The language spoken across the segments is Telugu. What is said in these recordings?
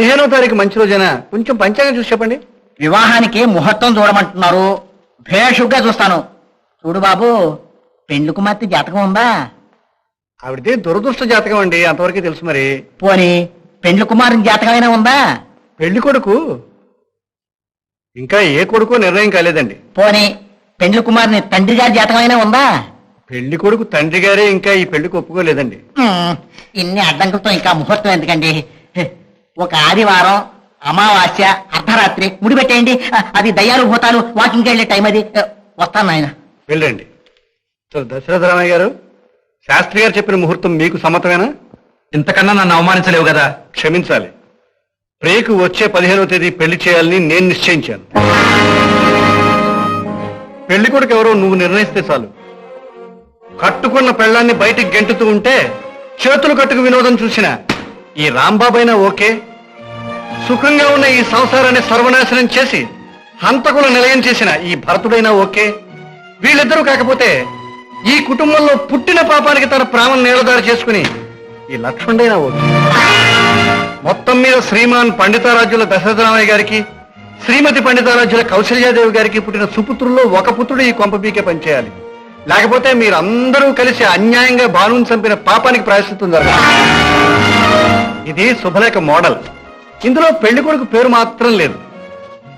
పదిహేనో తారీఖు మంచి రోజైనా కొంచెం పంచాంగం చూసి చెప్పండి. వివాహానికి ముహూర్తం చూడమంటున్నారు. భేషుగ్గా చూస్తాను. చూడు బాబు పెండ్లి కుమార్తె జాతకం ఉందా? ఆవిడది దురదృష్ట జాతకం అండి అంతవరకే తెలుసు మరి. పోని పెండ్లి కుమారుని జాతకమైనా ఉందా? పెళ్ళి కొడుకు? ఇంకా ఏ కొడుకో నిర్ణయం కాలేదండి. పోని పెండ్లి కుమారుని తండ్రి గారి జాతకమైనా ఉందా? పెళ్ళి కొడుకు తండ్రి గారే ఇంకా ఈ పెళ్ళికి ఒప్పుకోలేదండి. ఇన్ని అడ్డంకులతో ఇంకా ముహూర్తం ఎందుకండి? ఒక ఆదివారం అమావాస్య అర్ధరాత్రి ముడి పెట్టేయండి అది దయ్యాలు భూతాలు వాకింగ్ వెళ్ళే టైం అది. వస్తాను ఆయన వెళ్ళండి. సో దశరథ రామయ్య గారు శాస్త్రి గారు చెప్పిన ముహూర్తం మీకు సమ్మతమేనా? ఇంతకన్నా నన్ను అవమానించలేవు కదా. క్షమించాలి. ప్రియకు వచ్చే పదిహేనవ తేదీ పెళ్ళి చేయాలని నేను నిశ్చయించాను. పెళ్ళి కొడుకు ఎవరో నువ్వు నిర్ణయిస్తే చాలు. కట్టుకున్న పెళ్ళాన్ని బయటికి గెంటుతూ ఉంటే చేతులు కట్టుకు వినోదం చూసిన ఈ రాంబాబైనా ఓకే. సుఖంగా ఉన్న ఈ సంసారాన్ని సర్వనాశనం చేసి హంతకుల నిలయం చేసిన ఈ భరతుడైనా ఓకే. వీళ్ళిద్దరూ కాకపోతే ఈ కుటుంబంలో పుట్టిన పాపానికి తన ప్రాణం నేలదారి చేసుకుని ఈ లక్ష్మణుడైనా ఓకే. మొత్తం మీద శ్రీమాన్ పండితారాజుల దశరథరామయ్య గారికి శ్రీమతి పండితారాజుల కౌశల్యాదేవి గారికి పుట్టిన సుపుత్రుల్లో ఒక పుత్రుడు ఈ కొంప పీకే పనిచేయాలి లేకపోతే మీరు అందరూ కలిసి అన్యాయంగా భానుని చంపిన పాపానికి ప్రాయశ్చిత్తం జరగాలి ఇది శుభలేఖ మోడల్. ఇందులో పెళ్ళి కొడుకు పేరు మాత్రం లేదు.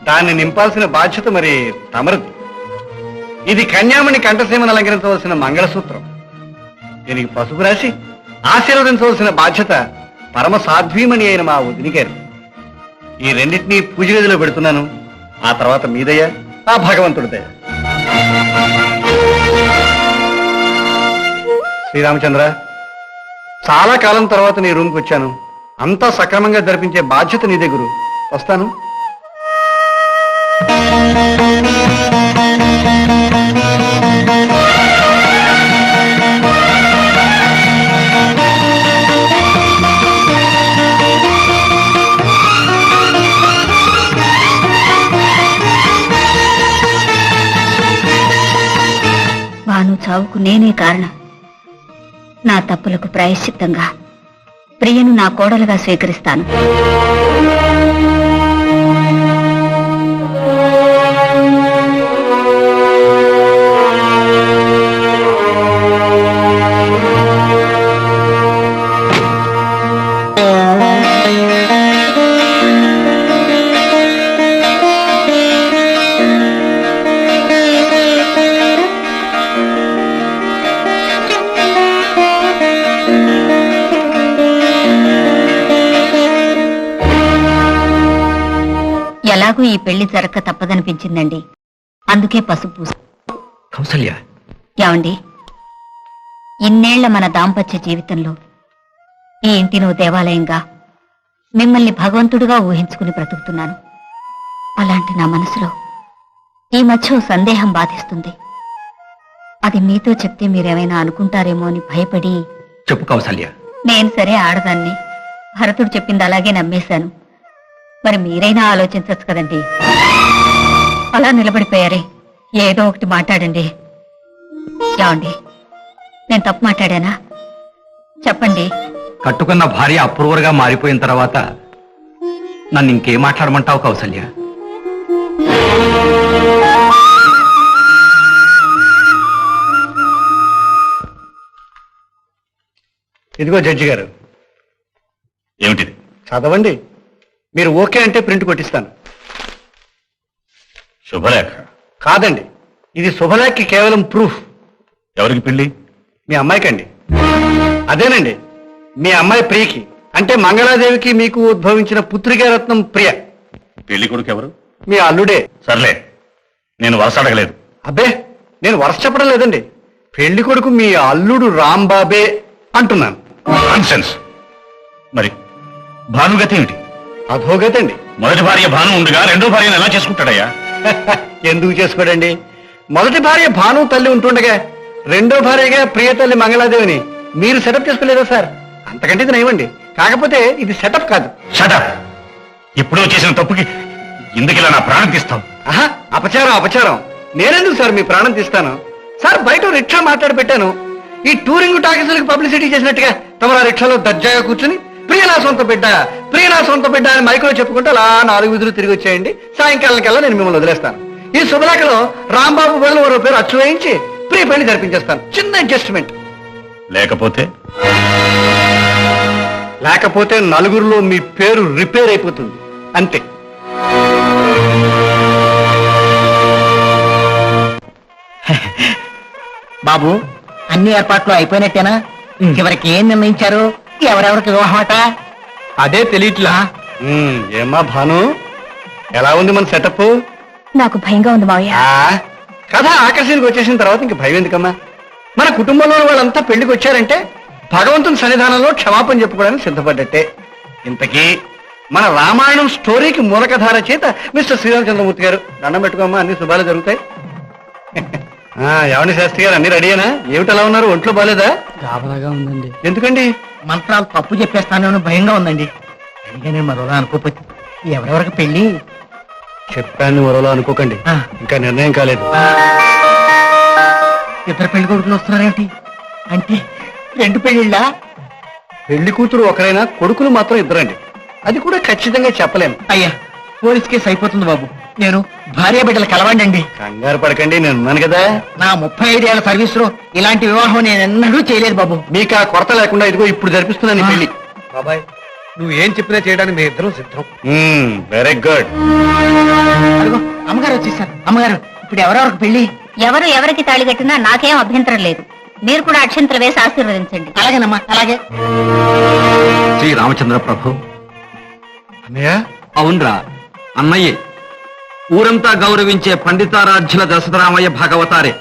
దాన్ని నింపాల్సిన బాధ్యత మరి తమరిది. ఇది కన్యామణి కంఠసీమను అలంకరించవలసిన మంగళసూత్రం. దీనికి పసుపు రాసి ఆశీర్వదించవలసిన బాధ్యత పరమ సాధ్వీమణి అయిన మా వదిని గారు. ఈ రెండింటినీ పూజ గదిలో పెడుతున్నాను. ఆ తర్వాత మీదయ్యా ఆ భగవంతుడిదయ్యా శ్రీరామచంద్ర చాలా కాలం తర్వాత నీ రూమ్కి వచ్చాను. అంతా సక్రమంగా జరిపించే బాధ్యత నీ దగ్గర. వస్తాను. భాను నేనే కారణం. నా తప్పులకు ప్రాయశ్చిత్తంగా ప్రియను నా కోడలుగా స్వీకరిస్తాను. ఎలాగూ ఈ పెళ్ళి జరగక తప్పదనిపించిందండి. అందుకే పసుపు పూస. కౌసల్య. ఏమండి? ఇన్నేళ్ళ మన దాంపత్య జీవితంలో ఈ ఇంటిని ఓ దేవాలయంగా మిమ్మల్ని భగవంతుడిగా ఊహించుకుని బ్రతుకుతున్నాను. అలాంటి నా మనసులో ఈ మధ్య సందేహం బాధిస్తుంది. అది మీతో చెప్తే మీరేమైనా అనుకుంటారేమో అని భయపడి చెప్పు కౌసల్య. నేను సరే ఆడదాన్ని. భరతుడు చెప్పింది అలాగే నమ్మేశాను. మరి మీరైనా ఆలోచించచ్చు కదండి. అలా నిలబడిపోయారే. ఏదో ఒకటి మాట్లాడండి. ఏమండి? నేను తప్పు మాట్లాడానా? చెప్పండి. కట్టుకున్న భార్య అప్రూవర్గా మారిపోయిన తర్వాత నన్ను ఇంకేం మాట్లాడమంటావు కౌసల్య? ఇదిగో జడ్జి గారు. ఏమిటిది? చదవండి. మీరు ఓకే అంటే ప్రింట్ కొట్టిస్తాను. శుభలేఖ. కాదండి ఇది శుభలేఖకి కేవలం ప్రూఫ్. ఎవరికి పెళ్ళి మీ అమ్మాయికండి. అదేనండి మీ అమ్మాయి ప్రియకి అంటే మంగళాదేవికి మీకు ఉద్భవించిన పుత్రికా రత్నం ప్రియ. పెళ్ళి కొడుకు ఎవరు? మీ అల్లుడే. సర్లే నేను వరుస అడగలేదు. అబ్బే నేను వరుస చెప్పడం లేదండి పెళ్ళి కొడుకు మీ అల్లుడు రాంబాబే అంటున్నాను. నాన్సెన్స్ మరి భానుగతి ఏమిటి? అధోగతండి. మొదటి భార్య భాను ఉండగా రెండో భార్యను ఎలా చేసుకుంటాడయ్యా? ఎందుకు చేసుకోడండి? మొదటి భార్య భాను తల్లి ఉంటుండగా రెండో భార్యగా ప్రియ తల్లి మంగళాదేవిని మీరు సెటప్ చేసుకోలేదా సార్? అంతకంటే ఇది నయమండి. కాకపోతే ఇది సెటప్ కాదు. షటప్ ఎప్పుడో చేసిన తప్పుకి ఇందుకిలా నా ప్రాణం తీస్తావు ఆహా అపచారం అపచారం. నేనెందుకు సార్ మీ ప్రాణం తీస్తాను? సార్ బయట రిక్షా మాట్లాడి పెట్టాను. ఈ టూరింగ్ టాకీసులకు పబ్లిసిటీ చేసినట్టుగా తమరు ఆ రిక్షాలో దర్జాగా కూర్చుని ప్రియ నా సొంత బిడ్డ ప్రియ నా సొంత బిడ్డ అని మైకులో చెప్పుకుంటే అలా నాలుగు విధులు తిరిగి వచ్చేయండి. సాయంకాలం కల్లా నేను మిమ్మల్ని వదిలేస్తాను. ఈ శుభలేఖలో రాంబాబు బదులు మరో పేరు అచ్చు వేయించి ప్రియ పెళ్ళి జరిపించేస్తాను. చిన్న అడ్జస్ట్మెంట్ లేకపోతే? లేకపోతే నలుగురిలో మీ పేరు రిపేర్ అయిపోతుంది. అంతే. బాబు అన్ని ఏర్పాట్లు అయిపోయినట్టేనా? చివరికి ఏం నిర్ణయించారు? ఎవరెవరికి వివాహమట? అదే తెలియట్లా. ఏమ్మా భాను? ఎలా ఉంది మన సెటప్? నాకు భయంగా ఉంది మావయ్య. కథ ఆకర్షణకి వచ్చేసిన తర్వాత ఇంక భయం ఎందుకమ్మా? మన కుటుంబంలో వాళ్ళంతా పెళ్ళికి వచ్చారంటే భగవంతుని సన్నిధానంలో క్షమాపణ చెప్పుకోవడానికి సిద్ధపడ్డట్టే. ఇంతకీ మన రామాయణం స్టోరీకి మూలకధార చేత మిస్టర్ శ్రీరామచంద్రమూర్తి గారు దండం పెట్టుకోమ్మా అన్ని శుభాలు జరుగుతాయి. ఆ, ఏమండి శాస్త్రి గారు అన్ని రెడీయేనా? ఏమిటి అలా ఉన్నారు? ఒంట్లో బాలేదా? గాబరాగా ఉందండి. ఎందుకండి? మంత్రాలు తప్పు చెప్పేస్తానని భయంగా ఉందండి. అందుకే నేను మరోలా అనుకోపోతే ఎవరెవరికి పెళ్ళి చెప్పాను మరోలా అనుకోకండి. ఆ. ఇంకా నిర్ణయం కాలేదు. ఇద్దరు పెళ్ళి కొడుకులు వస్తున్నారేమిటి అంటే రెండు పెళ్ళిళ్ళా పెళ్ళి కూతురు ఒకరైనా కొడుకులు మాత్రం ఇద్దరండి. అది కూడా ఖచ్చితంగా చెప్పలేను అయ్యా పోలీస్ కేసు అయిపోతుంది బాబు. నేను భార్య బిడ్డలు కలవండి కంగారు పడకండి నేను ఉన్నాను కదా. నా ముప్పై ఐదేళ్ళ సర్వీస్లో ఇలాంటి వివాహం నేను ఎన్నడూ చేయలేదు బాబు. మీకు ఆ కొరత లేకుండా ఇదిగో ఇప్పుడు జరిపిస్తున్నాను పెళ్ళి. బాబాయ్ నువ్వు ఏం చెప్పినా చేయడానికి మేము ఇద్దరం సిద్ధం. వెరీ గుడ్ అదిగో అమ్మగారు వచ్చేసారు. అమ్మగారు ఇప్పుడు ఎవరెవరికి పెళ్ళి ఎవరు ఎవరికి తాళి కట్టినా నాకేం అభ్యంతరం లేదు. మీరు కూడా అక్షంతర వేసి ఆశీర్వదించండి. అలాగేనమ్మా అలాగే. శ్రీ రామచంద్ర ప్రభు. అన్నయ్య? అవునరా అన్నయ్యే. ఊరంతా గౌరవించే పండితారాధ్యుల దశరామయ్య భాగవతారే.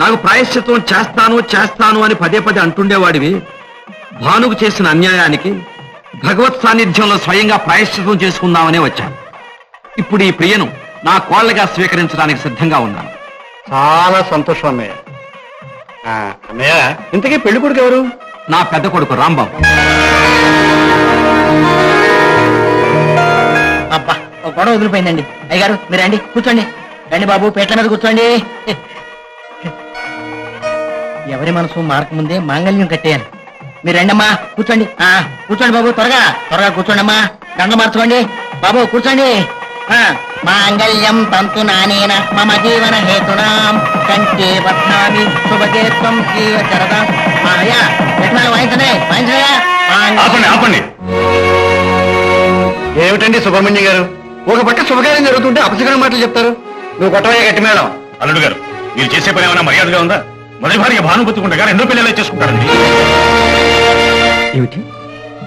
నాకు ప్రాయశ్చిత్తం చేస్తాను చేస్తాను అని పదే పదే అంటుండేవాడివి. భానుకు చేసిన అన్యాయానికి భగవత్ సాన్నిధ్యంలో స్వయంగా ప్రాయశ్చిత్తం చేసుకుందామనే వచ్చాను. ఇప్పుడు ఈ ప్రియను నా కోళ్ళగా స్వీకరించడానికి సిద్ధంగా ఉన్నాను. చాలా సంతోషం అన్నయ్య. ఆ, అన్నయ్య ఇంతకీ పెళ్ళి కొడుకు ఎవరు? నా పెద్ద కొడుకు రాంబాబు. ఒక గొడవ వదిలిపోయిందండి. అయ్యగారు మీరు రండి కూర్చోండి. రండి బాబు పేట్ల మీద కూర్చోండి. ఎవరి మనసు మారకముందే మాంగళ్యం కట్టేయాలి. మీరు రండమ్మా కూర్చోండి. ఆ కూర్చోండి బాబు త్వరగా త్వరగా కూర్చోండి అమ్మా. దండలు మార్చుకోండి. బాబు కూర్చోండి. ఆ, మాంగళ్యం తంతు నానేన మమ జీవన హేతునాం. కంటే వర్ణామి శుభకే త్వం జీవ చరదా మాయా పెట్టిన వాయించండి. వాయించడయా ఆపండి ఆపండి. ఏమిటండి సుబ్రహ్మణ్యం గారు? ఒక పక్క శుభకార్యం జరుగుతుంటే అపశకరం మాటలు చెప్తారు. నువ్వు కొట్టవయ్యా గట్టి మేడం. అల్లుడు గారు మీరు చేసే పని ఏమైనా మర్యాదగా ఉందా? మొదటి భార్య భాను బతుకుండగా రెండో పిల్లలే చేసుకుంటారండి. ఏమిటి?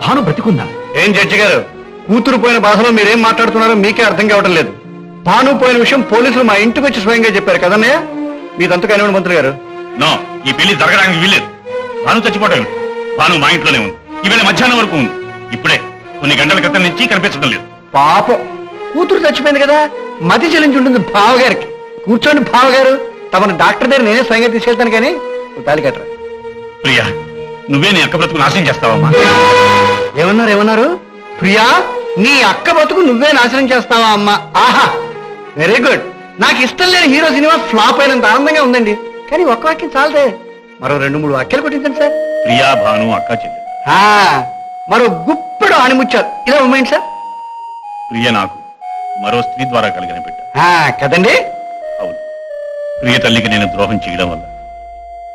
భాను బ్రతికుందా ఏం జడ్జి గారు? కూతురు పోయిన బాధలో మీరేం మాట్లాడుతున్నారో మీకే అర్థం కావటం లేదు. భాను పోయిన విషయం పోలీసులు మా ఇంటికి వచ్చి స్వయంగా చెప్పారు కదన్నయ్య? మీదంతా కానివ్వండి మంత్రి గారు. నో ఈ పెళ్ళి జరగడానికి వీల్లేదు. భాను చచ్చిపోవడం ఏమిటి? భాను మా ఇంట్లోనే ఉంది. ఈవేళ మధ్యాహ్నం వరకు ఉంది. ఇప్పుడే కొన్ని గంటల క్రితం నుంచి కనిపించడం లేదు. పాపం. కూతురు చచ్చిపోయింది కదా మతి చెల్లించి ఉంటుంది బావగారికి. కూర్చోండి బావగారు. తమను డాక్టర్ దగ్గర నేనే స్వయంగా తీసుకెళ్తాను కానీ తాళి కట్టరా. ప్రియా నువ్వే నీ అక్క బ్రతుకు నాశనం చేస్తావమ్మా. ఏమన్నారు ఏమన్నారు? ప్రియా నీ అక్క బతుకు నువ్వే నాశనం చేస్తావా అమ్మా? ఆహా వెరీ గుడ్. నాకు ఇష్టం లేని హీరో సినిమా ఫ్లాప్ అయినంత ఆనందంగా ఉందండి. కానీ ఒక్క వాక్యం చాలదే. మరో రెండు మూడు వాక్యాలు కొట్టించండి సార్. ప్రియా భాను అక్క చెల్లి మరో గుప్పెడు ఆనిముచ్చారు ఇలా ఉమ్మండి సార్. ప్రియ నాకు మరో స్త్రీ ద్వారా కలిగిన బిడ్డ. కదండి? అవును. ప్రియ తల్లికి నేను ద్రోహం చేయడం వల్ల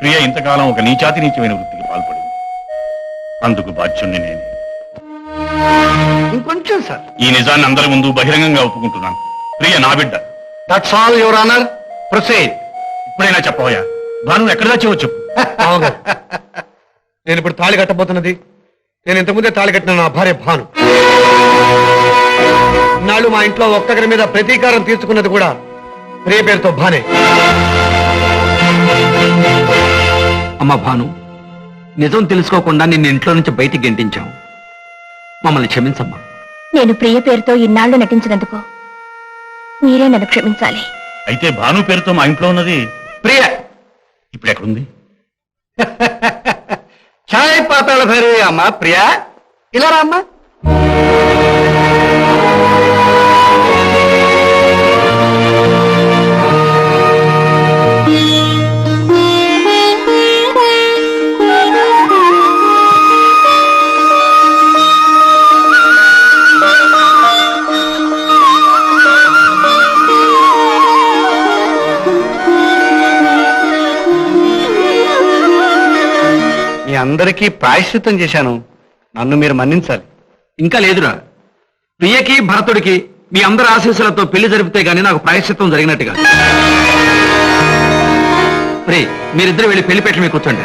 ప్రియ ఇంతకాలం ఒక నీచాతి నీచమైన వృత్తికి పాల్పడింది. అందుకు బాధ్యుణ్ణి నేను. ఇంకొంచెం సార్. ఈ నిజాన్ని అందరి ముందు బహిరంగంగా ఒప్పుకుంటున్నాను. ప్రియ నా బిడ్డ. That's all your honour proceed ఇప్పుడైనా చెప్పవయ్యా భాను ఎక్కడ దాచేవో చెప్పు. నేను ఇప్పుడు తాళి కట్టబోతున్నది. నేను ఇంతకుముందే తాళి కట్టిన నా భార్య భాను. ఇన్నాళ్ళు మా ఇంట్లో ఒక్కొక్కరి మీద ప్రతీకారం తీర్చుకున్నది కూడా ప్రియ పేరుతో భానే. అమ్మ భాను నిజం తెలుసుకోకుండా నిన్ను ఇంట్లో నుంచి బయటికి గెంటించాం మమ్మల్ని క్షమించమ్మా. నేను ప్రియ పేరుతో ఇన్నాళ్ళు నటించినందుకు మీరే నన్ను క్షమించాలి. అయితే భాను పేరుతో మా ఇంట్లో ఉన్నది ప్రియ! ఇప్పుడు ఎక్కడుంది? ఛాయ్ పాతాళ భైరవి అమ్మా ప్రియా. ఇలా రా అందరికీ ప్రాయశ్చిత్తం చేశాను. నన్ను మీరు మన్నించాలి. ఇంకా లేదురా. ప్రియకి భరతుడికి మీ అందరి ఆశీస్సులతో పెళ్ళి జరిపితే గానీ నాకు ప్రాయశ్చిత్తం జరిగినట్టుగా. రే మీరిద్దరు వెళ్ళి పెళ్ళి పెట్ట మీద కూర్చోండి.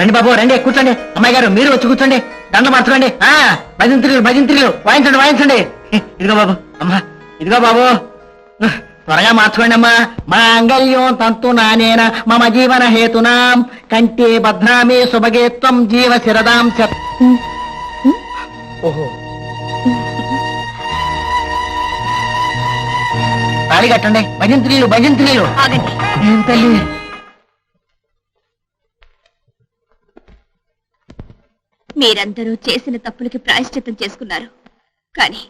రండి బాబు రండి కూర్చోండి. అమ్మాయి గారు మీరు వచ్చి కూర్చోండి. దండ మార్చుకోండి. ఆ భజంత్రులు భజంత్రులు వాయించండి వాయించండి. ఇదిగో బాబు అమ్మా ఇదిగో బాబు. త్వరగా మార్చుకోండి అమ్మా మాంగళ్యం తంతు నానేన మమ జీవన హేతునాం. కంటే భద్రామి శుభగేత్వం జీవ శిరదాం ఓహో. తాళి కట్టండి. భజంత్రీలు భజంత్రీలు ఏం తల్లి? మీరందరూ చేసిన తప్పులకి ప్రాయశ్చిత్తం చేసుకున్నారు. కానీ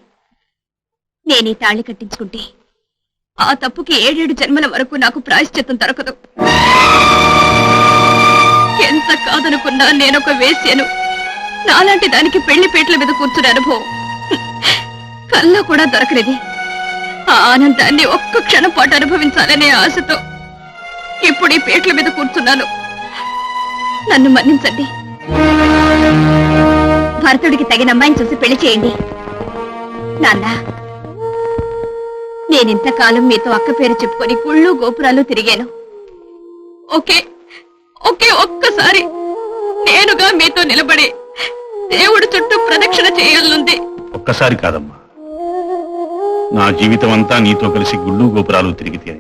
నేను ఈ తాళి కట్టించుకుంటే ఆ తప్పుకి ఏడేడు జన్మల వరకు నాకు ప్రాయశ్చిత్తం దొరకదు. ఎంత కాదనుకున్నా నేనొక వేశ్యను. నాలాంటి దానికి పెళ్ళి పీటల మీద కూర్చునే అనుభవం. కల్లా కూడా దొరకలేదు ఆ ఆనందాన్ని ఒక్క క్షణం పాటు అనుభవించాలనే ఆశతో ఇప్పుడు ఈ పేట్ల మీద కూర్చున్నాను. నన్ను మన్నించండి. భరతుడికి తగిన అమ్మాయిని చూసి పెళ్ళి చేయండి. నాన్న. నేనింతకాలం మీతో అక్క పేరు చెప్పుకొని గుళ్ళు గోపురాలు తిరిగాను. ఓకే ఒకే ఒక్కసారి నేనుగా మీతో నిలబడి దేవుడి చుట్టూ ప్రదక్షిణ చేయాలనుంది. ఒక్కసారి కాదమ్మా. నా జీవితం అంతా నీతో కలిసి గుళ్ళు గోపురాలు తిరిగితే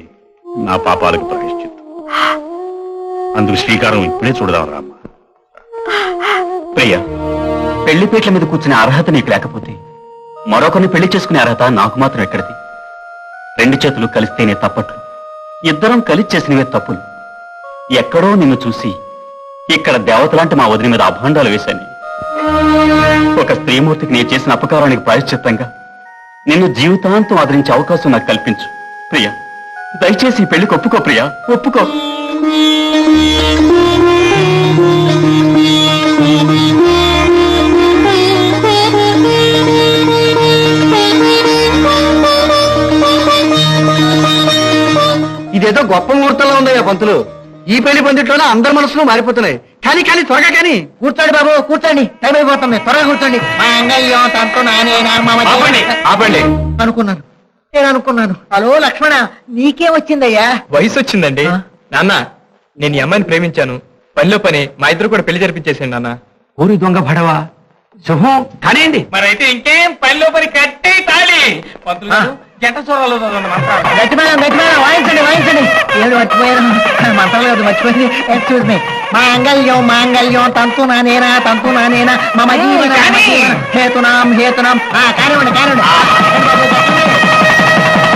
నా పాపాలకు ప్రాయశ్చిత్తం అందుకు శ్రీకారం ఇప్పుడే చూడదాం రామ్మా ప్రియ పెళ్ళి పీటల మీద కూర్చునే అర్హత నీకు లేకపోతే మరొకరిని పెళ్ళి చేసుకునే అర్హత నాకు మాత్రం ఎక్కడిది? రెండు చేతులు కలిస్తేనే తప్పట్లు ఇద్దరం కలిసి చేసినవే తప్పులు. ఎక్కడో నిన్ను చూసి ఇక్కడ దేవతలాంటి మా వదిలి మీద అభాండాలు వేశాను. ఒక స్త్రీమూర్తికి నేను చేసిన అపకారానికి ప్రాయశ్చిత్తంగా నిన్ను జీవితాంతం ఆదరించే అవకాశం నాకు కల్పించు. ప్రియ దయచేసి ఈ పెళ్ళికి ఒప్పుకో ప్రియ ఒప్పుకో. ఇదేదో గొప్ప ముహూర్తంలో ఉందయ్యా పంతులు. ఈ పెళ్ళి పందిట్లోనే అందరి మనసులు మారిపోతున్నాయి. కానీ కానీ త్వరగా కానీ. కూర్చోండి బాబు కూర్చోండి. టైం అయిపోతుంది. త్వరగా కూర్చోండి. మాంగళ్యం తంతు నానేన మమ జీవన ఆపండి ఆపండి. అనుకున్నాను. నేను అనుకున్నాను. హలో లక్ష్మణ నీకే వచ్చిందయ్యా? వయసు వచ్చిందండి. ఆ? నాన్న నేను ఈ అమ్మాయిని ప్రేమించాను. పనిలో పని మా ఇద్దరు కూడా పెళ్ళి జరిపించేసాను నాన్న. ఊరి దొంగ భడవా? శుభం కానివ్వండి మరైతే ఇంకేం పనిలో పని కట్టే తాళి. పంతులు గారు, జంట వాయించండి వాయించండి. ఏడు మర్చిపోయారు. మంత్రాలు కాదు మర్చిపోయింది. ఎక్స్క్యూజ్ మీ మాంగళ్యం మాంగళ్యం తంతు నానేనా తంతు నానేనా మమ జీవన హేతునాం హేతునాం. ఆ, కానివ్వండి కానివ్వండి.